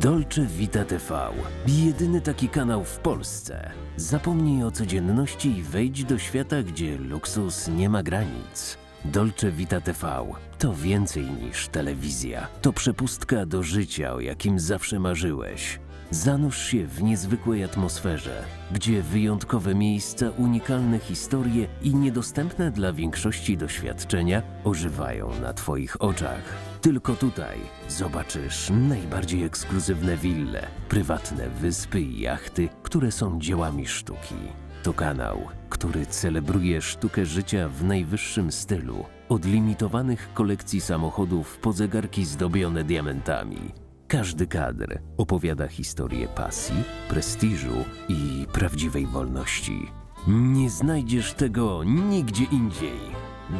Dolce Vita TV. Jedyny taki kanał w Polsce. Zapomnij o codzienności i wejdź do świata, gdzie luksus nie ma granic. Dolce Vita TV to więcej niż telewizja. To przepustka do życia, o jakim zawsze marzyłeś. Zanurz się w niezwykłej atmosferze, gdzie wyjątkowe miejsca, unikalne historie i niedostępne dla większości doświadczenia ożywają na Twoich oczach. Tylko tutaj zobaczysz najbardziej ekskluzywne wille, prywatne wyspy i jachty, które są dziełami sztuki. To kanał, który celebruje sztukę życia w najwyższym stylu, od limitowanych kolekcji samochodów po zegarki zdobione diamentami. Każdy kadr opowiada historię pasji, prestiżu i prawdziwej wolności. Nie znajdziesz tego nigdzie indziej.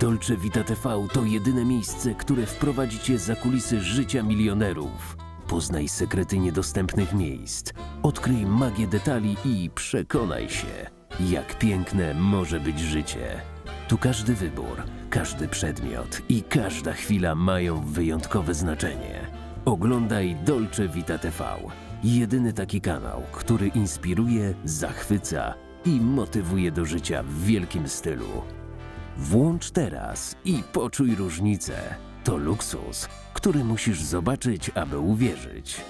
Dolce Vita TV to jedyne miejsce, które wprowadzi cię za kulisy życia milionerów. Poznaj sekrety niedostępnych miejsc, odkryj magię detali i przekonaj się, jak piękne może być życie. Tu każdy wybór, każdy przedmiot i każda chwila mają wyjątkowe znaczenie. Oglądaj Dolce Vita TV. Jedyny taki kanał, który inspiruje, zachwyca i motywuje do życia w wielkim stylu. Włącz teraz i poczuj różnicę. To luksus, który musisz zobaczyć, aby uwierzyć.